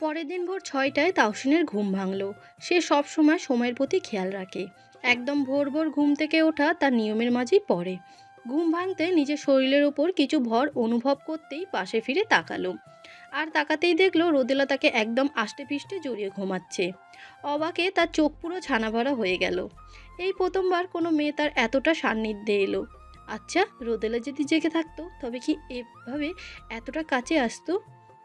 পরের দিন ভোর ছয়টায় তাওসিনের ঘুম ভাঙলো। সে সব সময় সময়ের প্রতি খেয়াল রাখে। একদম ভোর ভোর ঘুম থেকে ওঠা তার নিয়মের মাঝেই পড়ে। ঘুম ভাঙতে নিজের শরীরের ওপর কিছু ভর অনুভব করতেই পাশে ফিরে তাকালো। আর তাকাতেই দেখল রোদেলা তাকে একদম আষ্টে পিষ্টে জড়িয়ে ঘুমাচ্ছে। অবাকে তার চোখ পুরো ছানা ভরা হয়ে গেল। এই প্রথমবার কোনো মেয়ে তার এতটা সান্নিধ্যে এলো। আচ্ছা রোদেলা যদি জেগে থাকতো, তবে কি এভাবে এতটা কাছে আসতো?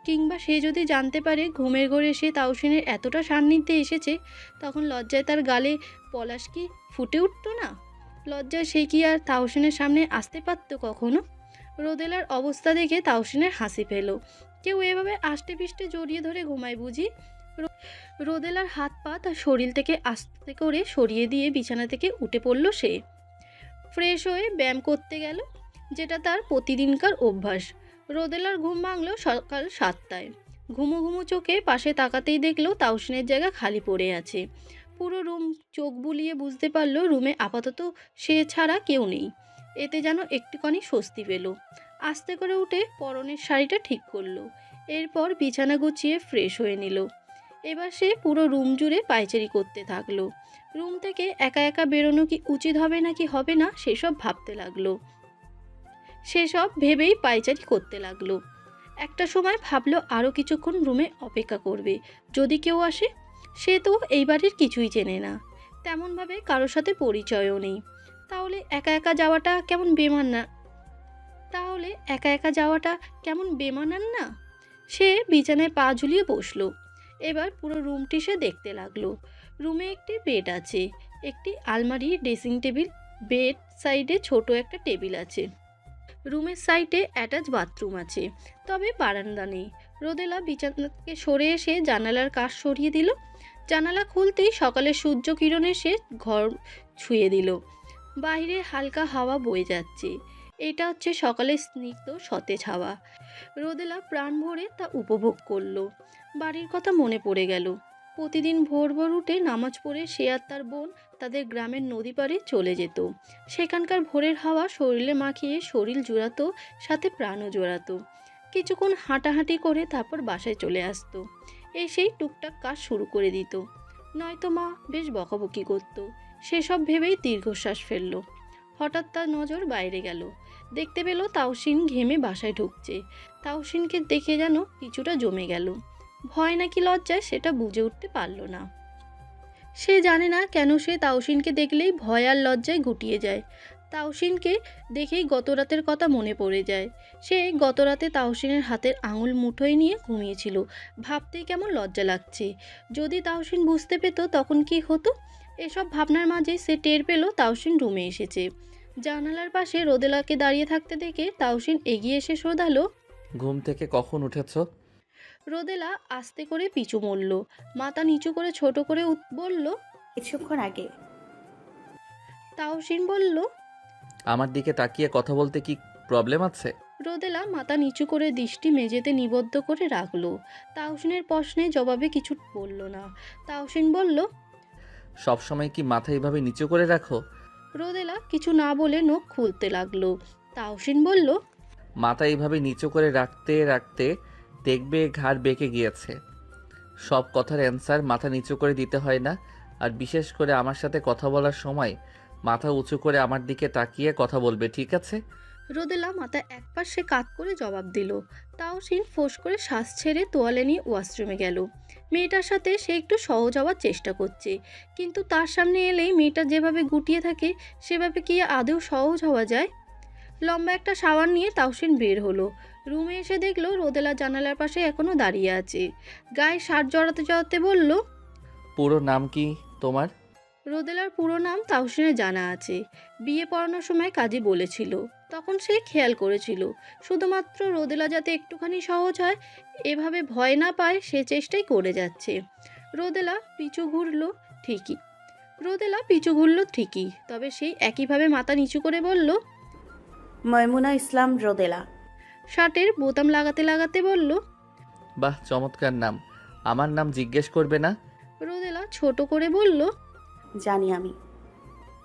কিংবা সে যদি জানতে পারে ঘুমের ঘরে সে তাওসিনের এতটা সান্নিধ্যে এসেছে, তখন লজ্জায় তার গালে পলাশ কি ফুটে উঠতো না? লজ্জায় সে কি আর তাওসিনের সামনে আসতে পারতো কখনো? রোদেলার অবস্থা দেখে তাওসিনের হাসি পেল। কেউ এভাবে আষ্টে পিষ্টে জড়িয়ে ধরে ঘুমায় বুঝি? রোদেলার হাত পা তার শরীর থেকে আস্তে করে সরিয়ে দিয়ে বিছানা থেকে উঠে পড়ল সে। ফ্রেশ হয়ে ব্যায়াম করতে গেল, যেটা তার প্রতিদিনকার অভ্যাস। রোদেলার ঘুম ভাঙলো সকাল সাতটায়। ঘুমো ঘুমো চোখে পাশে তাকাতেই দেখল তাউসিনের জায়গা খালি পড়ে আছে। পুরো রুম চোখ বুলিয়ে বুঝতে পারল রুমে আপাতত সে ছাড়া কেউ নেই। এতে যেন একটুখানি স্বস্তি পেল। আস্তে করে উঠে পরনের শাড়িটা ঠিক করল। এরপর বিছানা গুছিয়ে ফ্রেশ হয়ে নিল। এবার সে পুরো রুম জুড়ে পায়চারি করতে থাকল। রুম থেকে একা একা বেরোনো কি উচিত হবে নাকি হবে না সেসব ভাবতে লাগল। সেসব ভেবেই পায়চারি করতে লাগল। একটা সময় ভাবলো আরও কিছুক্ষণ রুমে অপেক্ষা করবে। যদি কেউ আসে, সে তো এই বাড়ির কিছুই চেনে না। তেমনভাবে কারোর সাথে পরিচয়ও নেই। তাহলে একা একা যাওয়াটা কেমন বেমান না? তাহলে একা একা যাওয়াটা কেমন বেমানান না? সে বিছানায় পা ঝুলিয়ে বসল। এবার পুরো রুমটি সে দেখতে লাগল। রুমে একটি বেড আছে। একটি আলমারি, ড্রেসিং টেবিল, বেড সাইডে ছোট একটা টেবিল আছে। রুমের সাইডে অ্যাটাচ বাথরুম আছে, তবে বারান্দা নেই। রোদেলা বিছানা থেকে সরে এসে জানালার কাঠ সরিয়ে দিল। জানালা খুলতেই সকালের সূর্য কিরণ এসে ঘর ছুঁয়ে দিল। বাইরে হালকা হাওয়া বয়ে যাচ্ছে। এটা হচ্ছে সকালের স্নিগ্ধ সতেজ হাওয়া। রোদেলা প্রাণ ভরে তা উপভোগ করল। বাড়ির কথা মনে পড়ে গেল। প্রতিদিন ভোর ভোর উঠে নামাজ পড়ে সে আর তার বোন তাদের গ্রামের নদী পাড়ে চলে যেত। সেখানকার ভোরের হাওয়া শরীরে মাখিয়ে শরীর জোড়াতো, সাথে প্রাণও জোড়াতো। কিছুক্ষণ হাঁটাহাঁটি করে তারপর বাসায় চলে আসতো। এসেই টুকটাক কাজ শুরু করে দিত। নয়তো মা বেশ বকাবকি করত। সেসব ভেবেই দীর্ঘশ্বাস ফেলল। হঠাৎ তার নজর বাইরে গেল। দেখতে পেল তাওসিন ঘেমে বাসায় ঢুকছে। তাওসিনকে দেখে যেন কিছুটা জমে গেল। ভয় নাকি লজ্জায় সেটা বুঝে উঠতে পারল না। সে জানে না কেন সে তাওসিনকে দেখলেই ভয় আর লজ্জায় গুটিয়ে যায়। তাওসিনকে দেখেই গত রাতের কথা মনে পড়ে যায়। সে গত রাতে তাওসিনের হাতের আঙুল মুঠোয় নিয়ে ঘুমিয়েছিল। ভাবতেই কেমন লজ্জা লাগছে। যদি তাওসিন বুঝতে পেত তখন কি হতো? এসব ভাবনার মাঝে সে টের পেল তাওসিন রুমে এসেছে। জানালার পাশে রোদেলাকে দাঁড়িয়ে থাকতে দেখে তাওসিন এগিয়ে এসে শোধালো, ঘুম থেকে কখন উঠেছ? রোদেলা আস্তে করে পিছু মরল। মাথা নিচু করে ছোট করে উত- বলল কিছুক্ষণ আগে। তাওসিন বলল আমার দিকে তাকিয়ে কথা বলতে কি প্রবলেম আছে? রোদেলা মাথা নিচু করে দৃষ্টি মেঝেতে নিবদ্ধ করে রাখল। তাওসিনের প্রশ্নে জবাবে কিছু বলল না। তাওসিন বলল সব সময় কি মাথা এভাবে নিচু করে রাখো? রোদেলা কিছু না বলে নখ খুলতে লাগল। তাওসিন বলল মাথা এইভাবে নিচু করে রাখতে রাখতে দেখবে ঘাড় বেঁকে গিয়েছে। সব কথার অ্যান্সার মাথা নিচু করে দিতে হয় না, আর বিশেষ করে আমার সাথে কথা বলার সময় মাথা উঁচু করে আমার দিকে তাকিয়ে কথা বলবে, ঠিক আছে? রোদেলা মাথা এক পাশে কাত করে জবাব দিল। তাওসিন ফোঁস করে শ্বাস ছেড়ে তোয়ালে নিয়ে ওয়াশরুমে গেল। মেয়েটার সাথে সে একটু সহজ হওয়ার চেষ্টা করছে, কিন্তু তার সামনে এলেই মেয়েটা যেভাবে গুটিয়ে থাকে, সেভাবে কি আদৌ সহজ হওয়া যায়? লম্বা একটা সাবান নিয়ে তাওসিন বের হলো। রুমে এসে দেখল রোদেলা জানালার পাশে এখনও দাঁড়িয়ে আছে। গায়ে সার জড়াতে জড়াতে বলল পুরো নাম কি তোমার? রোদেলার পুরো নাম তাওসিনের জানা আছে। বিয়ে পড়ানোর সময় কাজী বলেছিল তখন সে খেয়াল করেছিল। শুধুমাত্র রোদেলা যাতে একটুখানি সহজ হয় এভাবে ভয় না পায় সে চেষ্টাই করে যাচ্ছে। রোদেলা পিছু ঘুরলো ঠিকই। রোদেলা পিছু ঘুরলো ঠিকই তবে সেই একইভাবে মাথা নিচু করে বলল ময়মুনা ইসলাম রোদেলা। শার্টের বোতাম লাগাতে লাগাতে বলল বাহ চমৎকার নাম। আমার নাম জিজ্ঞেস করবে না? রোদেলা ছোট করে বলল জানি আমি।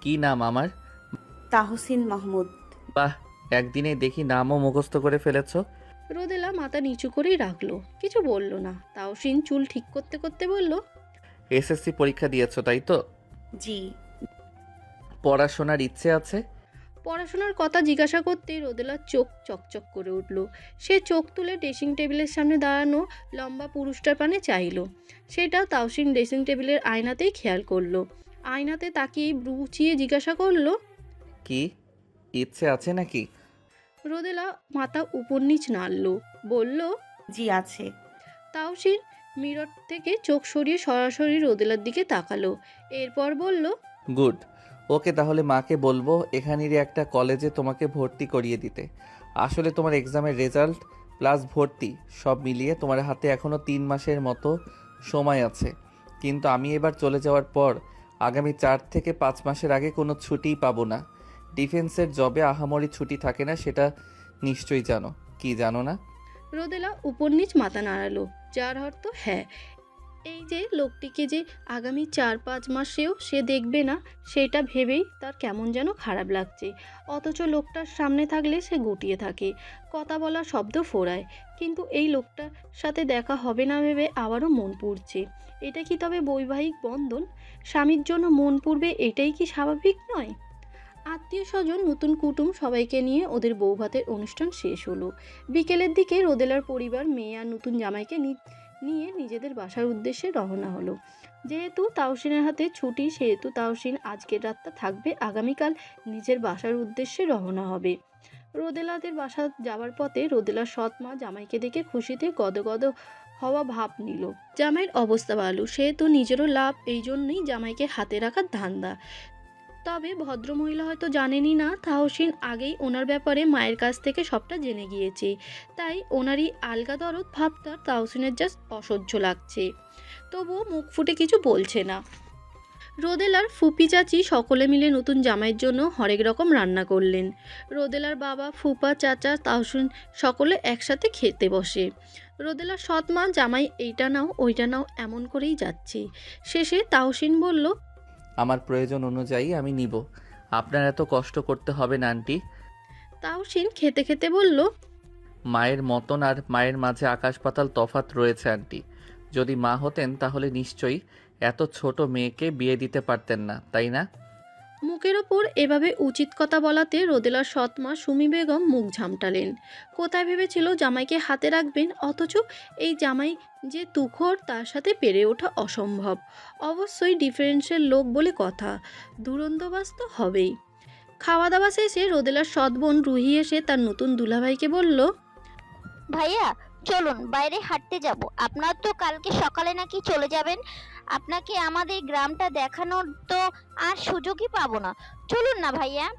কি নাম আমার? তাহসিন মাহমুদ। বাহ একদিনে দেখি নামও মুখস্থ করে ফেলেছ। রোদেলা মাথা নিচু করেই রাখল কিছু বলল না। তাওসিন চুল ঠিক করতে করতে বলল এসএসসি পরীক্ষা দিয়েছ তাই তো? জি। পড়াশোনার ইচ্ছে আছে? পড়াশোনার কথা জিজ্ঞাসা করতেই রোদেলার চোখ চকচক করে উঠল। সে চোখ তুলে ড্রেসিং টেবিলের সামনে দাঁড়ানো লম্বা পুরুষটার পানে চাইল। সেটা তাওসিন ড্রেসিং টেবিলের আয়নাতেই খেয়াল করল। আয়নাতে তাকিয়ে ব্রুচিয়ে জিজ্ঞাসা করল কি? ইচ্ছে আছে নাকি? রোদেলা মাথা উপর নিচ নাড়ল বলল জি আছে। তাওসিন মিরর থেকে চোখ সরিয়ে সরাসরি রোদেলার দিকে তাকালো এরপর বলল গুড। ওকে তাহলে মাকে বলব, এখানেরই একটা কলেজে তোমাকে ভর্তি করিয়ে দিতে। আসলে তোমার এক্সামের রেজাল্ট প্লাস ভর্তি, সব মিলিয়ে তোমার হাতে এখনও তিন মাসের মতো সময় আছে। কিন্তু আমি এবার চলে যাওয়ার পর আগামী চার থেকে পাঁচ মাসের আগে কোনো ছুটিই পাবো না। ডিফেন্সের জবে আহামরি ছুটি থাকে না, সেটা নিশ্চয়ই জানো। কি জানো না? রোদেলা উপর নিচ মাথা নাড়ালো, যার অর্থ হ্যাঁ। এই যে লোকটিকে যে আগামী চার পাঁচ মাসেও সে দেখবে না, সেটা ভেবেই তার কেমন যেন খারাপ লাগছে। অথচ লোকটার সামনে থাকলে সে গুটিয়ে থাকে, কথা বলা শব্দ ফোরায় কিন্তু এই লোকটার সাথে দেখা হবে না ভেবে আবারও মন পুড়ছে। এটা কি তবে বৈবাহিক বন্ধন? স্বামীর জন্য মন পুড়বে এটাই কি স্বাভাবিক নয়? আত্মীয় স্বজন নতুন কুটুম সবাইকে নিয়ে ওদের বৌভাতের অনুষ্ঠান শেষ হলো। বিকেলের দিকে রোদেলার পরিবার, মেয়ে আর নতুন জামাইকে নি- নিয়ে নিজেদের বাসার উদ্দেশ্যে রওনা হলো। যেহেতু তাওসিনের হাতে ছুটি, সেহেতু তাওসিন আজকের রাতটা থাকবে, আগামীকাল নিজের বাসার উদ্দেশ্যে রওনা হবে। রোদেলাদের বাসা যাওয়ার পথে রোদেলার সৎ মা জামাইকে দেখে খুশিতে গদগদ হওয়া ভাব নিল। জামাইয়ের অবস্থা ভালো, সেহেতু নিজেরও লাভ এই জন্যই জামাইকে হাতে রাখার ধান্দা। তবে ভদ্রমহিলা হয়তো জানেনই না, তাহসিন আগেই ওনার ব্যাপারে মায়ের কাছ থেকে সবটা জেনে গিয়েছে। তাই ওনারই আলগা দরদ ভাবটা তাহসিনের জাস্ট অসহ্য লাগছে। তবুও মুখ ফুটে কিছু বলছে না। রোদেলার ফুপি চাচি সকলে মিলে নতুন জামাইয়ের জন্য হরেক রকম রান্না করলেন। রোদেলার বাবা, ফুপা, চাচা, তাহসিন সকলে একসাথে খেতে বসে। রোদেলার সৎ মা, জামাই এইটা নাও, ওইটা নাও, এমন করেই যাচ্ছে। শেষে তাহসিন বলল আমার প্রয়োজন অনুযায়ী আমি নিব। আপনার এত কষ্ট করতে হবে না আন্টি তাহসিন খেতে খেতে বলল মায়ের মতন আর মায়ের মাঝে আকাশ পাতাল তফাত রয়েছে আন্টি। যদি মা হতেন তাহলে নিশ্চয়ই এত ছোট মেয়েকে বিয়ে দিতে পারতেন না তাই না? মুখের ওপর এভাবে উচিত কথা বলাতে রোদেলার সৎমা, সুমি বেগম মুখ ঝামটালেন। কোথায় ভেবেছিল জামাইকে হাতে রাখবেন? অথচ এই জামাই যে তুখর, তার সাথে পেরে ওঠা অসম্ভব। অবশ্যই ডিফারেন্সের লোক বলে কথা। দুরন্তবাস তো হবেই। খাওয়া দাওয়া শেষে রোদেলার সৎ বোন রুহি এসে তার নতুন দুলাভাইকে বলল, ভাইয়া, চলুন, বাইরে হাঁটতে যাব। আপনার তো কালকে সকালে নাকি চলে যাবেন। আপনাকে আমাদের গ্রামটা দেখানোর তো আর সুযোগই পাবো না। চলুন না ভাইয়া।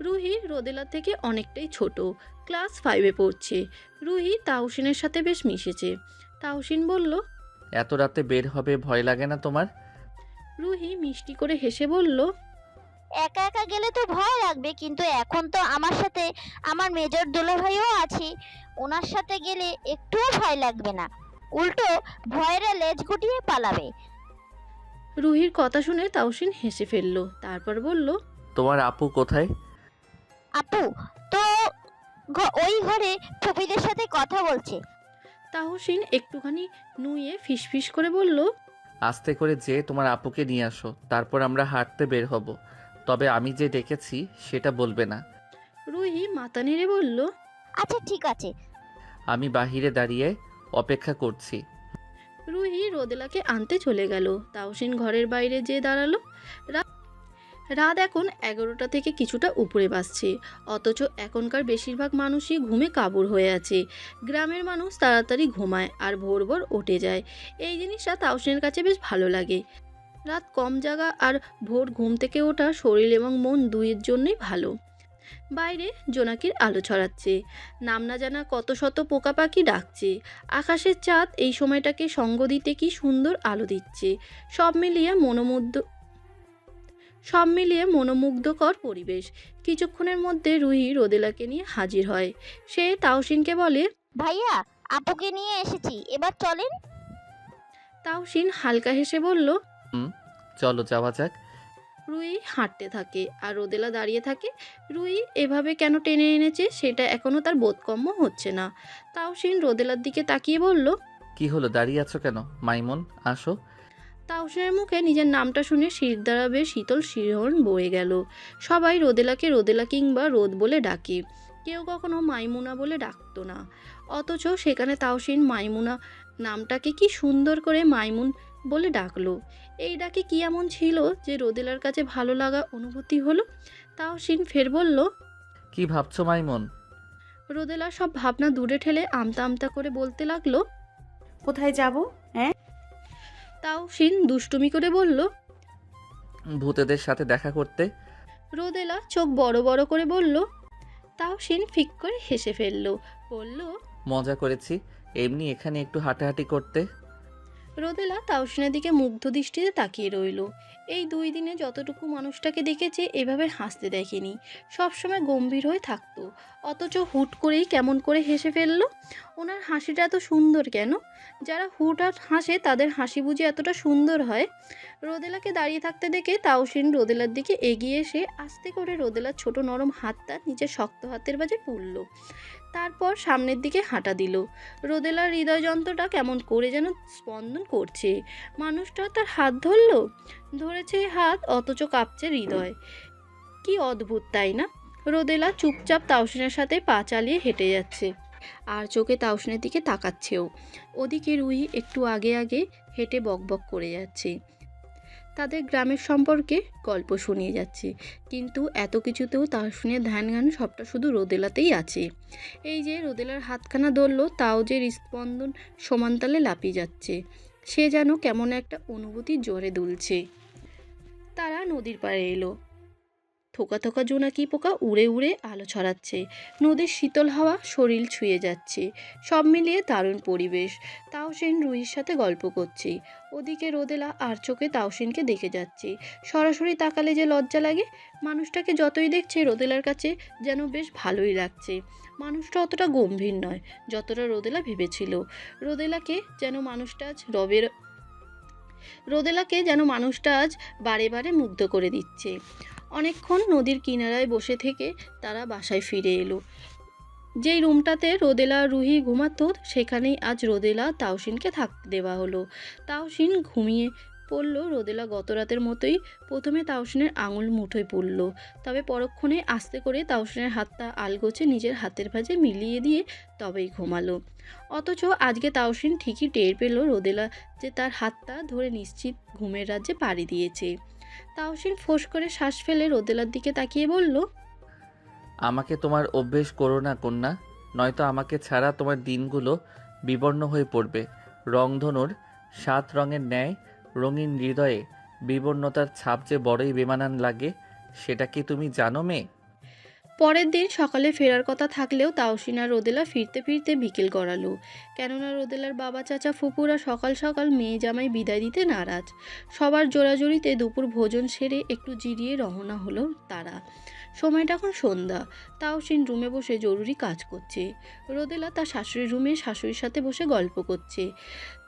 রুহি রোদেলা থেকে অনেকটাই ছোট। ক্লাস ফাইভে পড়ছে। রুহি তাহসিনের সাথে বেশ মিশেছে। তাহসিন বলল এত রাতে বের হবে ভয় লাগে না তোমার? রুহি মিষ্টি করে হেসে বলল একা একা গেলে তো ভয় লাগবে কিন্তু এখন তো আমার সাথে আমার মেজর দুলাভাইও আছে। ওনার সাথে গেলে একটুও ভয় লাগবে না। উল্টো ভয়েরা লেজ গুটিয়ে পালাবে। রুহির কথা শুনে তাওসিন হেসে ফেলল তারপর বলল তোমার আপু কোথায়? আপু তো ঘ- ওই ঘরে ফুপিদের সাথে কথা বলছে। তাহসিন একটুখানি নুয়ে ফিসফিস করে বলল আস্তে করে যে তোমার আপুকে নিয়ে আসো তারপর আমরা হাঁটতে বের হব। তবে আমি যে ডেকেছি সেটা বলবে না। রুহি মাথা নেড়ে বলল আচ্ছা ঠিক আছে। আমি বাহিরে দাঁড়িয়ে অপেক্ষা করছি। রুহি রোদেলাকে আনতে চলে গেল। তাওসিন ঘরের বাইরে যেয়ে দাঁড়াল। রাত এখন এগারোটা থেকে কিছুটা উপরে বাসছে অথচ এখনকার বেশিরভাগ মানুষই ঘুমে কাবুর হয়ে আছে। গ্রামের মানুষ তাড়াতাড়ি ঘুমায় আর ভোর ভোর উঠে যায়। এই জিনিসটা তাওসিনের কাছে বেশ ভালো লাগে। রাত কম জাগা আর ভোর ঘুম থেকে ওঠা শরীর এবং মন দুইয়ের জন্যই ভালো। বাইরে জোনাকির আলো ছড়াচ্ছে। নাম না জানা কত শত পোকা পাখি ডাকছে। আকাশের চাঁদ এই সময়টাকে সঙ্গ দিতে কি সুন্দর আলো দিচ্ছে। সব মিলিয়ে মনোমুগ্ধ সব মিলিয়ে মনোমুগ্ধকর পরিবেশ। কিছুক্ষণের মধ্যে রুহি রোদেলাকে নিয়ে হাজির হয়। সে তাওসিনকে বলে ভাইয়া আপুকে নিয়ে এসেছি এবার চলেন? তাওসিন হালকা হেসে বলল চলো যাওয়া যাক। রুই হাঁটতে থাকে আর রোদেলা দাঁড়িয়ে থাকে রুই এভাবে কেন টেনে এনেছে সেটা এখনও তার বোধগম্য হচ্ছে না। তাও তাওসিন রোদেলার দিকে তাকিয়ে বলল কি হলো দাঁড়িয়ে আছো কেন? মাইমন আসো। তাওসিনের মুখে নিজের নামটা শুনে শিরদাঁড়াবে শীতল শিহরণ বয়ে গেল। সবাই রোদেলাকে রোদেলা কিংবা রোদ বলে ডাকে। কেউ কখনো মাইমুনা বলে ডাকতো না। অথচ সেখানে তাওসিন মাইমুনা নামটাকে কি সুন্দর করে মাইমুন বলে ডাকলো। এই ডাকে কি এমন ছিল যে রোদেলার কাছে ভালো লাগা অনুভূতি হলো? তাওসিন ফের বলল কি ভাবছ মাইমন? রোদেলা সব ভাবনা দূরে ঠেলে আমতা আমতা করে বলতে লাগল কোথায় যাব হ্যাঁ? তাওসিন দুষ্টুমি করে বলল ভূতেদের সাথে দেখা করতে? রোদেলা চোখ বড় বড় করে বলল তাও সিন ফিক করে হেসে ফেলল বলল মজা করেছি এমনি এখানে একটু হাঁটাহাঁটি করতে। রোদেলা তাওসিনের দিকে মুগ্ধ দৃষ্টিতে তাকিয়ে রইল। এই দুই দিনে যতটুকু মানুষটাকে দেখেছে, এভাবে হাসতে দেখেনি। সবসময় গম্ভীর হয়ে থাকতো। অথচ হুট করেই কেমন করে হেসে ফেলল। ওনার হাসিটা এত সুন্দর কেন? যারা হুট হাট হাসে, তাদের হাসি বুঝি এতটা সুন্দর হয়। রোদেলাকে দাঁড়িয়ে থাকতে দেখে তাওসিন রোদেলার দিকে এগিয়ে এসে আস্তে করে রোদেলার ছোট নরম হাতটা নিচে শক্ত হাতের বাজে পুড়ল তারপর সামনের দিকে হাঁটা দিল। রোদেলার হৃদয় যন্ত্রটা কেমন করে যেন স্পন্দন করছে। মানুষটা তার হাত ধরলো। ধরেছে হাত, অথচ কাঁপছে হৃদয়। কি অদ্ভুত, তাই না? রোদেলা চুপচাপ তাওসিনের সাথে পা চালিয়ে হেঁটে যাচ্ছে। আর চোখে তাওসিনের দিকে তাকাচ্ছেও। ওদিকে রুহি একটু আগে আগে হেঁটে বকবক করে যাচ্ছে। তাদের গ্রামের সম্পর্কে গল্প শুনিয়ে যাচ্ছে। কিন্তু এত কিছুতেও তাওসিনের ধ্যান গান সবটা শুধু রোদেলাতেই আছে। এই যে রোদেলার হাতখানা ধরলো, তাও যে হৃস্পন্দন সমানতালে লাপিয়ে যাচ্ছে। সে যেন কেমন একটা অনুভূতি জ্বরে দুলছে। তারা নদীর পাড়ে এলো। থোকা থোকা জোনাকি পোকা উড়ে উড়ে আলো ছড়াচ্ছে। নদীর শীতল হাওয়া শরীর ছুঁয়ে যাচ্ছে। সব মিলিয়ে দারুণ পরিবেশ। তাওসিন রুহির সাথে গল্প করছে। ওদিকে রোদেলা আর চোখে তাওসিনকে দেখে যাচ্ছে। সরাসরি তাকালে যে লজ্জা লাগে, মানুষটাকে যতই দেখছে রোদেলার কাছে যেন বেশ ভালোই লাগছে। মানুষটা অতটা গম্ভীর নয়, যতটা রোদেলা ভেবেছিল। রোদেলাকে যেন মানুষটা আজ রবের রোদেলাকে যেন মানুষটা আজ বারে বারে মুগ্ধ করে দিচ্ছে। অনেকক্ষণ নদীর কিনারায় বসে থেকে তারা বাসায় ফিরে এলো। যেই রুমটাতে রোদেলা রুহি ঘুমাতো, সেখানেই আজ রোদেলা, তাওসিনকে থাকতে দেওয়া হলো। তাওসিন ঘুমিয়ে পড়ল, রোদেলা গত রাতের মতোই প্রথমে তাওসিনের আঙুল মুঠোয় পড়ল। তবে পরক্ষণে আস্তে করে তাওসিনের হাতটা আলগোছে নিজের হাতের ভাঁজে মিলিয়ে দিয়ে তবেই ঘুমালো। অথচ আজকে তাওসিন ঠিকই টের পেল রোদেলা যে তার হাতটা ধরে নিশ্চিত ঘুমের রাজ্যে পাড়ি দিয়েছে। তাওসিন ফোঁস করে শ্বাস ফেলে রোদেলার দিকে তাকিয়ে বলল, আমাকে তোমার অভ্যেস করো না, কন্যা। নয়তো আমাকে ছাড়া তোমার দিনগুলো বিবর্ণ হয়ে পড়বে। রংধনুর সাত রঙের ন্যায় রঙিন হৃদয়ে বিবর্ণতার ছাপ যে বড়ই বেমানান লাগে, সেটা কি তুমি জানো মেয়ে পরের দিন সকালে ফেরার কথা থাকলেও তাওসিন রোদেলা ফিরতে ফিরতে বিকেল গড়ালো। কেননা রোদেলার বাবা, চাচা, ফুপুরা সকাল সকাল মেয়ে জামাই বিদায় দিতে নারাজ। সবার জোরাজোরিতে দুপুর ভোজন সেরে একটু জিরিয়ে রওনা হলো তারা। সময়টা এখন সন্ধ্যা। তাওসিন রুমে বসে জরুরি কাজ করছে। রোদেলা তার শাশুড়ির রুমে শাশুড়ির সাথে বসে গল্প করছে।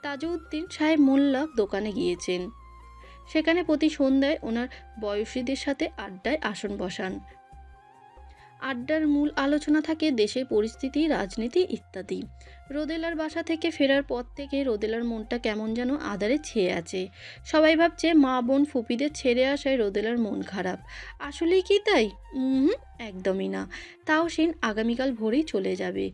তাজউদ্দিন সাহেব মোল্লা দোকানে গিয়েছেন। সেখানে প্রতি সন্ধ্যায় ওনার বয়সীদের সাথে আড্ডায় আসন বসান। আড্ডার মূল আলোচনা থাকে দেশের পরিস্থিতি, রাজনীতি ইত্যাদি। রোদেলার বাসা থেকে ফেরার পর থেকে রোদেলার মনটা কেমন যেন আধারে ছেয়ে আছে। সবাই ভাবছে মা বোন ফুপিদের ছেড়ে আসায় রোদেলার মন খারাপ। আসলেই কি তাই? হুম, একদমই না। তাও সেন আগামীকাল ভোরেই চলে যাবে।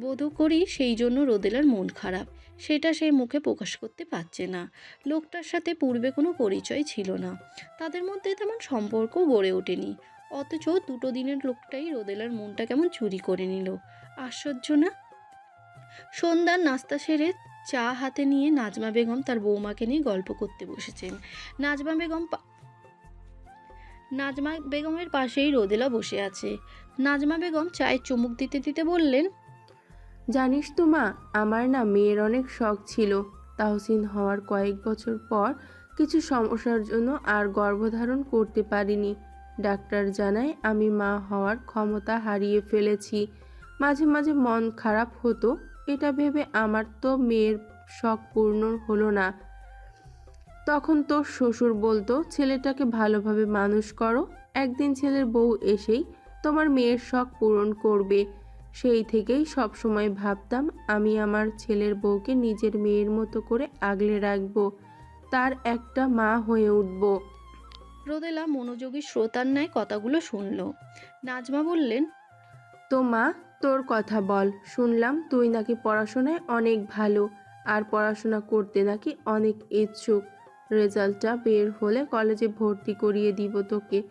বোধ করি সেই জন্য রোদেলার মন খারাপ। সেটা সে মুখে প্রকাশ করতে পারছে না। লোকটার সাথে পূর্বে কোনো পরিচয় ছিল না। তাদের মধ্যে তেমন সম্পর্কও গড়ে ওঠেনি। অথচ দুটো দিনের লোকটাই রোদেলার মনটা কেমন চুরি করে নিল। আশ্চর্য না? সন্ধ্যার নাস্তা সেরে চা হাতে নিয়ে নাজমা বেগম তার বৌমাকে নিয়ে গল্প করতে বসেছেন। নাজমা বেগম নাজমা বেগমের পাশেই রোদেলা বসে আছে। নাজমা বেগম চায়ের চুমুক দিতে দিতে বললেন জানিস তো মা, আমার না মেয়ের অনেক শখ ছিল। তাহসিন হওয়ার কয়েক বছর পর কিছু সমস্যার জন্য আর গর্ভধারণ করতে পারিনি। ডাক্তার জানায়, আমি মা হওয়ার ক্ষমতা হারিয়ে ফেলেছি। মাঝে মাঝে মন খারাপ হতো, এটা ভেবে আমার তো মেয়ের শখ পূর্ণ হলো না। তখন তোর শ্বশুর বলতো, ছেলেটাকে ভালোভাবে মানুষ করো। একদিন ছেলের বউ এসেই তোমার মেয়ের শখ পূরণ করবে। সেই থেকেই সব সময় ভাবতাম আমি আমার ছেলের বউকে নিজের মেয়ের মতো করে আগলে রাখব তার একটা মা হয়ে উঠবো। রোদেলা মনোযোগী শ্রোতার ন্যায় কথাগুলো শুনল। নাজমা বললেন তো মা তোর কথা বল শুনলাম তুই নাকি পড়াশোনায় অনেক ভালো আর পড়াশোনা করতে নাকি অনেক ইচ্ছুক। রেজাল্টটা বের হলে কলেজে ভর্তি করিয়ে দিব তোকে।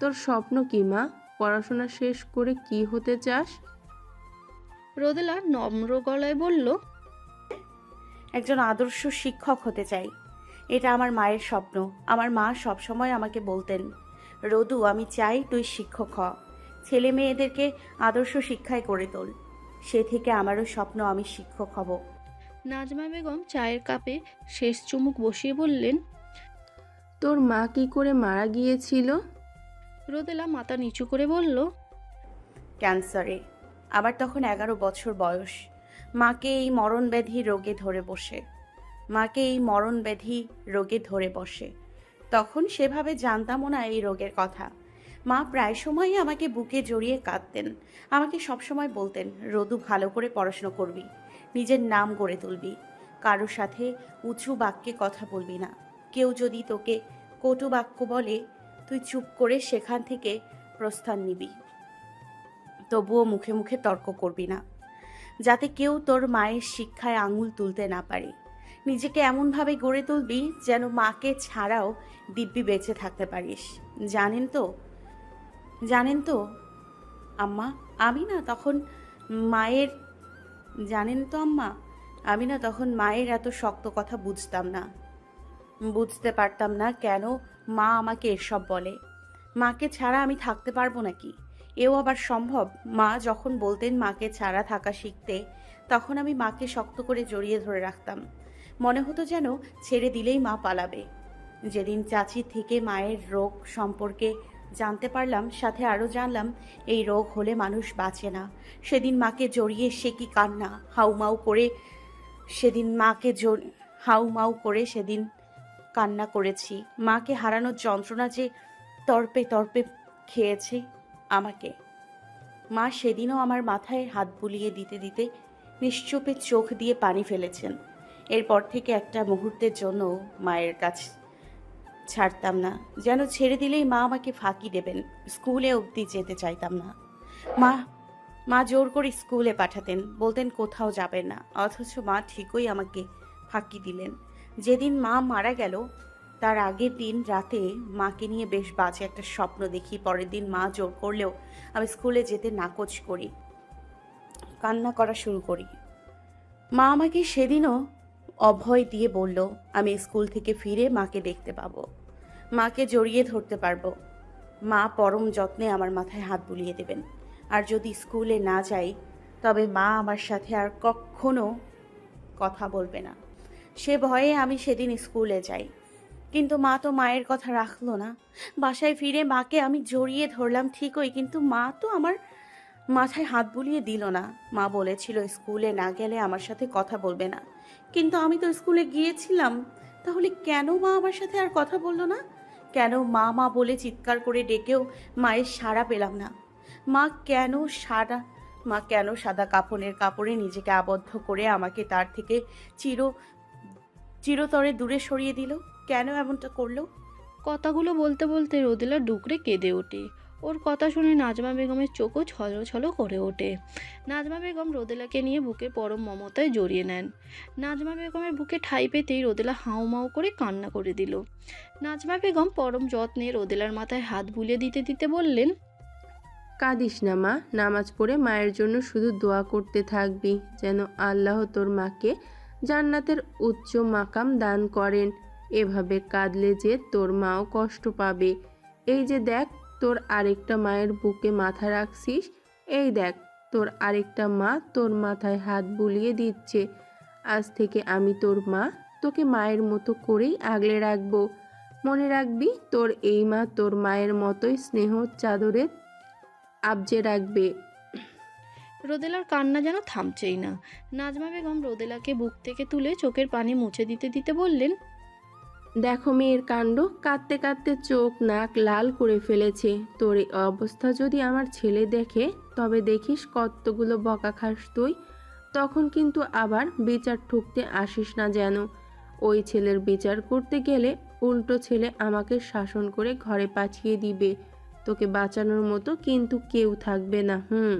তোর স্বপ্ন কি মা? পড়াশোনা শেষ করে কি হতে চাস? রোদেলা নম্র গলায় বলল একজন আদর্শ শিক্ষক হতে চাই। এটা আমার মায়ের স্বপ্ন। আমার মা সবসময় আমাকে বলতেন রদু আমি চাই তুই শিক্ষক হ। ছেলে মেয়েদেরকে আদর্শ শিক্ষায় করে তোল। সে থেকে আমারও স্বপ্ন আমি শিক্ষক হব। নাজমা বেগম চায়ের কাপে শেষ চুমুক বসিয়ে বললেন তোর মা কি করে মারা গিয়েছিল? রোদেলা মাথা নিচু করে বলল ক্যান্সারে। আমার তখন এগারো বছর বয়স। মাকে এই মরণ ব্যাধি রোগে ধরে বসে। মাকে এই মরণ ব্যাধি রোগে ধরে বসে। তখন সেভাবে জানতামও না এই রোগের কথা। মা প্রায় সময়ই আমাকে বুকে জড়িয়ে কাঁদতেন। আমাকে সবসময় বলতেন, রদু, ভালো করে পড়াশুনো করবি। নিজের নাম গড়ে তুলবি। কারোর সাথে উঁচু বাক্যে কথা বলবি না। কেউ যদি তোকে কটু বাক্য বলে, তুই চুপ করে সেখান থেকে প্রস্থান নিবি। তবুও মুখে মুখে তর্ক করবি না। যাতে কেউ তোর মায়ের শিক্ষায় আঙুল তুলতে না পারে। নিজেকে এমনভাবে গড়ে তুলবি যেন মাকে ছাড়াও দিব্যি বেঁচে থাকতে পারিস। জানেন তো? জানেন তো? আম্মা, আমি না তখন মায়ের, জানেন তো আম্মা? আমি না তখন মায়ের এত শক্ত কথা বুঝতাম না। বুঝতে পারতাম না কেন মা আমাকে এসব বলে। মাকে ছাড়া আমি থাকতে পারব নাকি? এও আবার সম্ভব? মা যখন বলতেন মাকে ছাড়া থাকা শিখতে, তখন আমি মাকে শক্ত করে জড়িয়ে ধরে রাখতাম। মনে হতো যেন ছেড়ে দিলেই মা পালাবে। যেদিন চাচি থেকে মায়ের রোগ সম্পর্কে জানতে পারলাম, সাথে আরও জানলাম, এই রোগ হলে মানুষ বাঁচে না। সেদিন মাকে জড়িয়ে সে কি কান্না? হাউমাউ করে সেদিন মাকে হাউমাউ করে সেদিন কান্না করেছি। মাকে হারানোর যন্ত্রণা যে তর্পে তর্পে খেয়েছে। আমাকে। মা সেদিনও আমার মাথায় হাত বুলিয়ে দিতে দিতে নিশ্চুপে চোখ দিয়ে পানি ফেলেছেন। এরপর থেকে একটা মুহূর্তের জন্য মায়ের কাছ ছাড়তাম না। যেন ছেড়ে দিলেই মা আমাকে ফাঁকি দেবেন। স্কুলে অবধি যেতে চাইতাম না। মা মা জোর করে স্কুলে পাঠাতেন। বলতেন কোথাও যাবেন না। অথচ মা ঠিকই আমাকে ফাঁকি দিলেন। যেদিন মা মারা গেল তার আগের দিন রাতে মাকে নিয়ে বেশ বাজে একটা স্বপ্ন দেখি। পরের দিন মা জোর করলেও আমি স্কুলে যেতে নাকচ করি। কান্না করা শুরু করি। মা আমাকে সেদিনও অভয় দিয়ে বলল, আমি স্কুল থেকে ফিরে মাকে দেখতে পাবো। মাকে জড়িয়ে ধরতে পারব। মা পরম যত্নে আমার মাথায় হাত বুলিয়ে দেবেন। আর যদি স্কুলে না যাই, তবে মা আমার সাথে আর কখনো কথা বলবে না। সে ভয়ে আমি সেদিন স্কুলে যাই। কিন্তু মা তো মায়ের কথা রাখল না। বাসায় ফিরে মাকে আমি জড়িয়ে ধরলাম ঠিকই, কিন্তু মা তো আমার মাথায় হাত বুলিয়ে দিল না। মা বলেছিল, স্কুলে না গেলে আমার সাথে কথা বলবে না। কিন্তু আমি তো স্কুলে গিয়েছিলাম, তাহলে কেন মা আমার সাথে আর কথা বলল না? কেন মা মা বলে চিৎকার করে ডেকেও মায়ের সাড়া পেলাম না? মা কেন সারা মা কেন সাদা কাফনের কাপড়ে নিজেকে আবদ্ধ করে আমাকে তার থেকে চির, চিরতরে দূরে সরিয়ে দিল? কেন এমনটা করল? কথাগুলো বলতে বলতে রোদেলা ডুকরে কেঁদে ওঠে। ওর কথা শুনে নাজমা বেগমের চোখও ছলো ছলো করে ওঠে। নাজমা বেগম রোদেলাকে নিয়ে বুকে পরম মমতায় জড়িয়ে নেন। নাজমা বেগমের বুকে ঠাই পেতেই রোদেলা হাউমাউ করে কান্না করে দিল। নাজমা বেগম পরম যত্নে রোদেলার মাথায় হাত বুলিয়ে দিতে দিতে বললেন কাঁদিস না মা নামাজ পড়ে মায়ের জন্য শুধু দোয়া করতে থাকবি যেন আল্লাহ তোর মাকে জান্নাতের উচ্চ মাকাম দান করেন। এভাবে কাঁদলে যে তোর মাও কষ্ট পাবে। এই যে দেখ, তোর আরেকটা মায়ের বুকে মাথা রাখছিস। এই দেখ, তোর আরেকটা মা তোর মাথায় হাত বুলিয়ে দিচ্ছে। আজ থেকে আমি তোর মা, তোকে মায়ের মতো করেই আগলে রাখব। মনে রাখবি, তোর এই মা তোর মায়ের মতোই স্নেহ চাদরে আবজে রাখবে। রোদেলার কান্না যেন থামছেই না। নাজমা বেগম রোদেলাকে বুক থেকে তুলে চোখের পানি মুছে দিতে দিতে বললেন দেখো মেয়ের কাণ্ড। কাঁদতে কাঁদতে চোখ নাক লাল করে ফেলেছে। তোর এই অবস্থা যদি আমার ছেলে দেখে, তবে দেখিস কতগুলো বকা খাস তুই। তখন কিন্তু আবার বিচার ঠুকতে আসিস না যেন। ওই ছেলের বিচার করতে গেলে উল্টো ছেলে আমাকে শাসন করে ঘরে পাঠিয়ে দিবে। তোকে বাঁচানোর মতো কিন্তু কেউ থাকবে না, হুম।